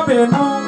সিঙ্গা বেনু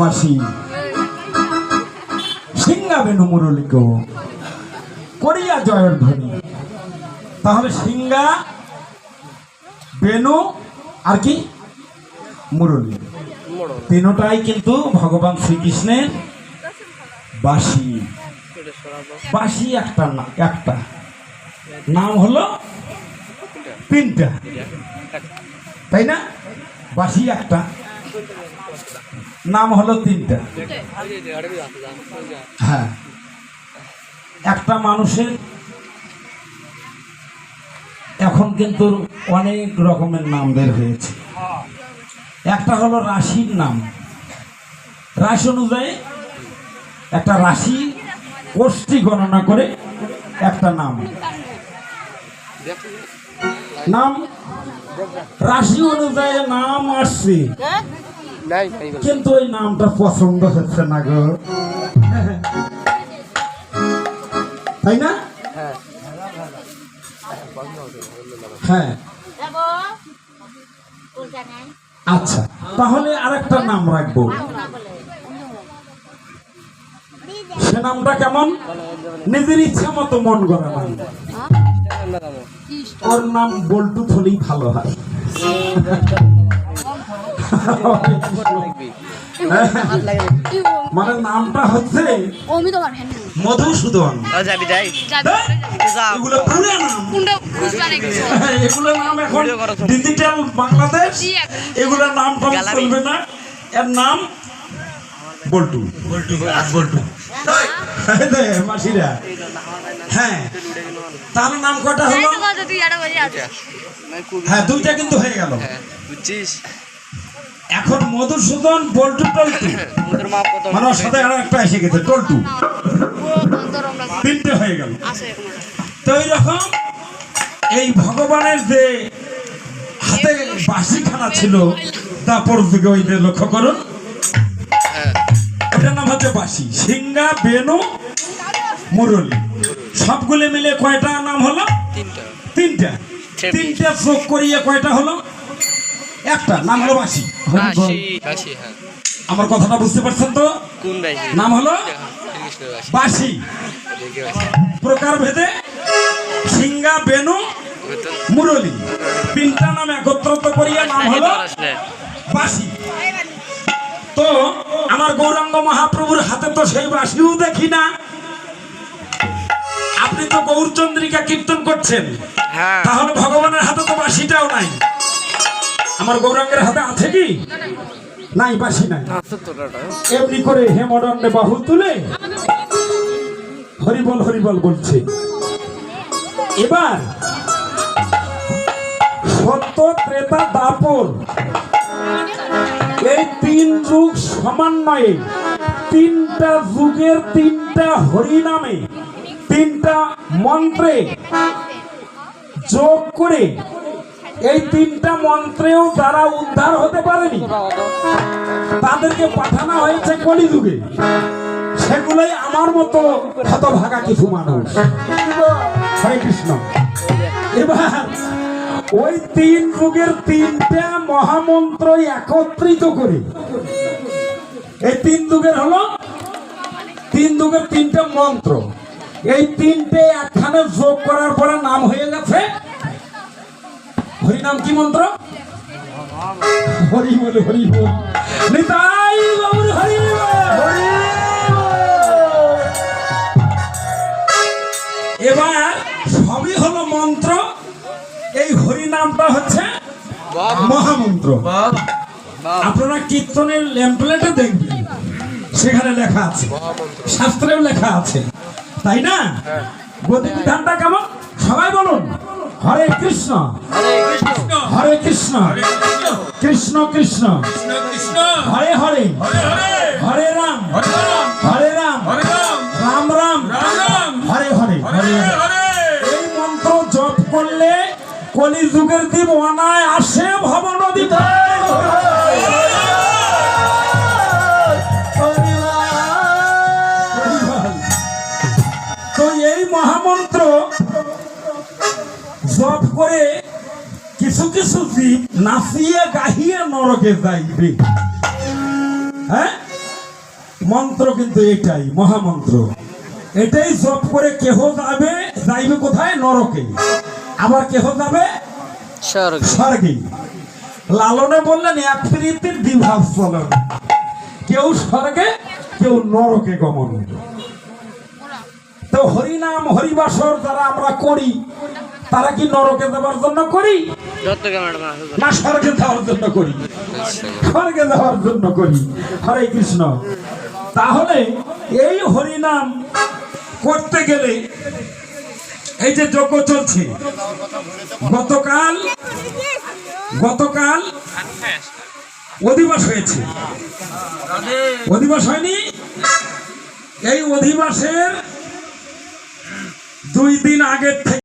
অমাসি সিংহা বেনু মুরলিক করিয়া জয়ের ধ্বনি। তাহলে সিংহা, বেনু আর কি? মুরলী। তিনটাই কিন্তু ভগবান শ্রীকৃষ্ণের বাসি। বাসি একটা না, একটা। নাম হলো তিনটা। তাই না? বাসি একটা। নাম হলো তিনটা। হ্যাঁ। একটা মানুষের এখন কিন্তু অনেক রকমের নাম বের হয়েছে। একটা হলো রাশির নাম। রাশি অনুযায়ী একটা রাশি কোষ্ঠী গণনা করে একটা নাম। নাম? রাশি অনুযায়ী নাম আসছে। কিন্তু ওই নামটা পছন্দ হচ্ছে না গো। তাই না? হ্যাঁ। হ্যাঁ। আচ্ছা তাহলে আরেকটা নাম রাখব। সে নামটা কেমন? নিজের ইচ্ছা মতো মন করা নাম ওর নাম বল্টু থলেই ভালো হয়। লাগবে হাত লাগে মানে নামটা হচ্ছে মধুসূদন। এগুলো এগুলো নাম। এখন। ডিজিটাল বাংলাদেশ। জি, এখন। এগুলো নাম চলবে না। এর নাম বল্টু। বল্টু বল্টু। মাসিরা। হ্যাঁ। তার নাম কটা হলো? তো খুব হ্যাঁ দুইটা কিন্তু হয়ে গেল। হ্যাঁ বুঝছিস? এখন মধুসূদন বল্টু টল্টু। মানে ওর সাথে আরও একটা এসে গেছে টল্টু। তিনটে হয়ে গেল। তো এইরকম এই ভগবানের যে হাতে বাসিখানা ছিল তারপর যুগে ওই যে লক্ষ্য করুন। ওটার নাম হচ্ছে বাসি সিঙ্গা বেনু মুরলি। সবগুলো মিলে কয়টা নাম হলো? তিনটা। তিনটা. তিনটা করিয়ে কয়টা হলো? একটা নাম হলো বাসি হ্যাঁ। আমার কথাটা বুঝতে পারছেন তো? নাম হলো? বাসি প্রকার ভেদে সিঙ্গা বেনু মুরলি। তিনটা নাম একত্রিত করিয়া নাম হলো বাসি তো আমার গৌরাঙ্গ মহাপ্রভুর হাতে তো সেই বাসিও দেখি না। আপনি তো গৌরচন্দ্রিকা কীর্তন করছেন। হ্যাঁ। তাহলে ভগবানের হাতে তো বাসিটাও নাই। আমার গৌরাঙ্গের হাতে আছে কি? নাই বাসি নাই। এমনি করে হেমদণ্ডে বাহু তুলে হরিবল হরিবল বলছে। এবার সত্য ত্রেতা দাপর এই তিন যুগ সমন্বয়ে, তিনটা যুগের তিনটা হরিনামে, তিনটা মন্ত্রে যোগ করে এই তিনটা মন্ত্রেও যারা উদ্ধার হতে পারেনি, তাদেরকে পাঠানো হয়েছে কলিযুগে। সেগুলোই আমার মতো হতভাগা কিছু মানুষ। হরে কৃষ্ণ। এবার ওই তিন যুগের তিনটা মহামন্ত্র একত্রিত করে। এই তিন যুগের হলো, তিন যুগের তিনটা মন্ত্র। এই তিনটে একখানে যোগ করার পরে নাম হয়ে গেছে, হরিনাম কি মন্ত্র? হরি বল, হরি হরি এবার নামটা হচ্ছে মহামন্ত্র। আপনারা কীর্তনের ল্যাম্পলেটে দেখবেন। সেখানে লেখা আছে। শাস্ত্রেও লেখা আছে। তাই না? গতিবিধানটা কেমন? সবাই বলুন হরে কৃষ্ণ। হরে কৃষ্ণ। কৃষ্ণ। কৃষ্ণ। হরে হরে। হরে রাম। হরে রাম। রাম। রাম। হরে হরে। হরে। এই মন্ত্র জপ করলে কলি যুগের দ্বীপ অনায় আসে ভব নদী তো এই মহামন্ত্র জপ করে কিছু কিছু জীব নাচিয়ে গাহিয়ে নরকে যাইবে। হ্যাঁ? মন্ত্র কিন্তু এটাই, মহামন্ত্র। এটাই জপ করে কেহ যাবে, যাইবে কোথায়? নরকে। আবার কেহ যাবে? স্বর্গ লালনে বললেন এক প্রীতির দ্বিভাব চলন। কেউ স্বর্গে কেউ নরকে গমন। তো হরিনাম হরিবাসর যারা আমরা করি তারা কি নরকে দেওয়ার জন্য করি? না স্বর্গে যাওয়ার জন্য করি। স্বর্গে যাওয়ার জন্য করি। হরে কৃষ্ণ। তাহলে এই হরিনাম করতে গেলে এই যে যজ্ঞ চলছে, গতকাল গতকাল অধিবাস হয়েছে। অধিবাস হয়নি? এই অধিবাসের দুই দিন আগের থেকে